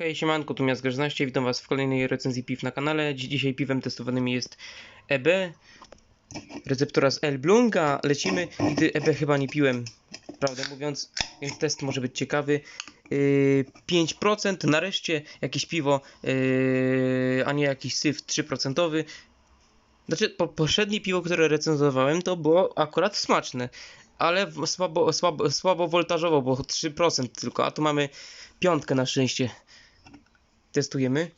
Hej, siemanko, tu Miazga 16, witam was w kolejnej recenzji piw na kanale. Dzi- Dzisiaj piwem testowanym jest EB, receptora z Elbląga. Lecimy, nigdy EB chyba nie piłem, prawdę mówiąc, więc test może być ciekawy. Yy, 5%, nareszcie jakieś piwo, yy, a nie jakiś syf 3%. Znaczy, po, poprzednie piwo, które recenzowałem, to było akurat smaczne, ale słabo, słabo, słabo woltażowo, bo 3% tylko, a tu mamy piątkę na szczęście. Testujemy.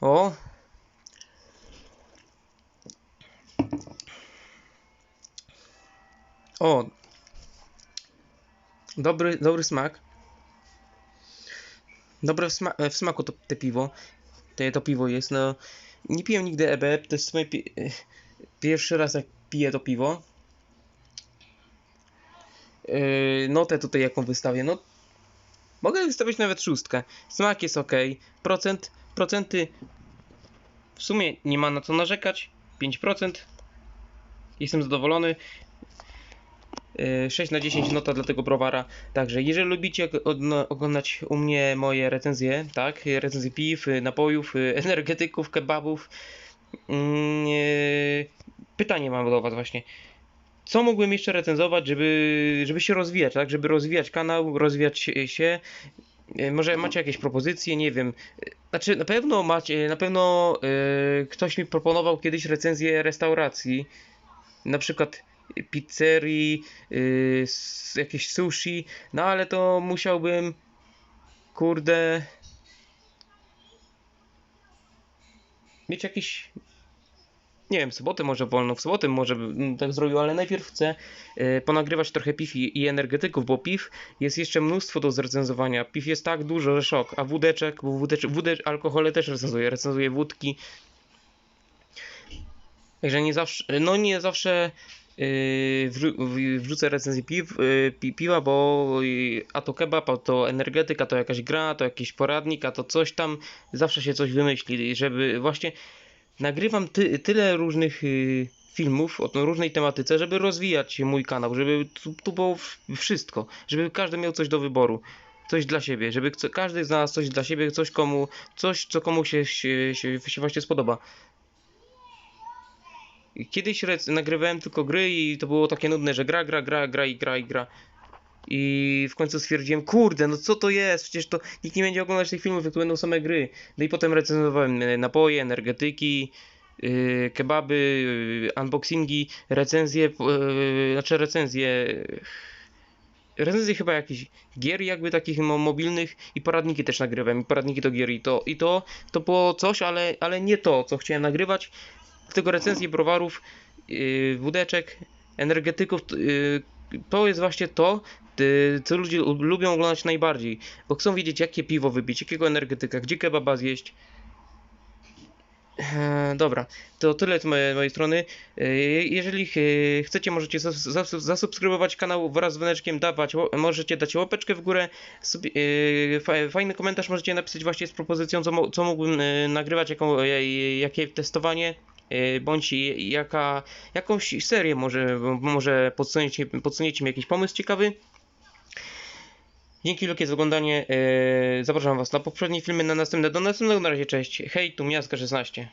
O! O! Dobry, dobry smak. Dobre w, sma w smaku to te piwo. To, to piwo jest, no. Nie piłem nigdy EB, to jest mój pi pierwszy raz jak piję to piwo. Yy, notę tutaj jaką wystawię, no Mogę wystawić nawet szóstkę. Smak jest ok. Procent, procenty w sumie nie ma na co narzekać. 5%. Jestem zadowolony. Yy, 6 na 10 nota dla tego browara. Także jeżeli lubicie oglądać u mnie moje recenzje, tak, recenzje piw, napojów, energetyków, kebabów, yy, pytanie mam do was właśnie co mógłbym jeszcze recenzować, żeby, żeby się rozwijać, tak? Żeby rozwijać kanał, rozwijać się-. E, Może macie jakieś propozycje, nie wiem. E, Znaczy, na pewno macie, na pewno e, ktoś mi proponował kiedyś recenzję restauracji, na przykład pizzerii, s- jakieś sushi, no ale to musiałbym, kurde, mieć jakiś nie wiem, w sobotę może wolno, w sobotę może bym tak zrobił, ale najpierw chcę e, ponagrywać trochę piw i, i energetyków, bo piw jest jeszcze mnóstwo do zrecenzowania. Piw jest tak dużo, że szok. A wódeczek, bo wódeczek, wódecz, alkohole też recenzuję, recenzuję wódki. Także nie zawsze, no nie zawsze yy, wrzucę recenzję piw, yy, pi, piwa, bo yy, a to kebab, a to energetyka, to jakaś gra, to jakiś poradnik, a to coś tam. Zawsze się coś wymyśli, żeby właśnie nagrywam ty, tyle różnych y, filmów o różnej tematyce, żeby rozwijać mój kanał, żeby tu, tu było wszystko, żeby każdy miał coś do wyboru. Coś dla siebie, żeby co, każdy znalazł coś dla siebie, coś komu, coś co komu się, się, się, się właśnie spodoba. Kiedyś nagrywałem tylko gry i to było takie nudne, że gra, gra, gra, gra i gra i gra. I w końcu stwierdziłem, kurde, no co to jest? Przecież to nikt nie będzie oglądać tych filmów, jak to będą same gry. No i potem recenzowałem e, napoje, energetyki, yy, kebaby, yy, unboxingi, recenzje, yy, znaczy recenzje, recenzje chyba jakichś gier jakby takich mo- mobilnych i poradniki też nagrywałem, i poradniki do gier i to, i to, to było coś, ale, ale nie to, co chciałem nagrywać, tylko recenzje browarów, yy, wódeczek, energetyków, yy, to jest właśnie to, co ludzie lu- lubią oglądać najbardziej, bo chcą wiedzieć jakie piwo wypić, jakiego energetyka, gdzie kebaba zjeść. Eee, Dobra, to tyle z mojej, strony. Eee, Jeżeli e, chcecie, możecie zas- zas- zasubskrybować kanał wraz z dzwoneczkiem, dawać, możecie dać łapeczkę w górę, e, fajny komentarz możecie napisać właśnie z propozycją, co, co mógłbym e, nagrywać, jaką, e, jakie testowanie, e, bądź jaka, jakąś serię może, może podsuniecie, podsuniecie mi jakiś pomysł ciekawy. Dzięki wielkie za oglądanie. e, Zapraszam Was na poprzednie filmy, na następne. Do następnego. Na razie, cześć. Hej, tu Miazga 16.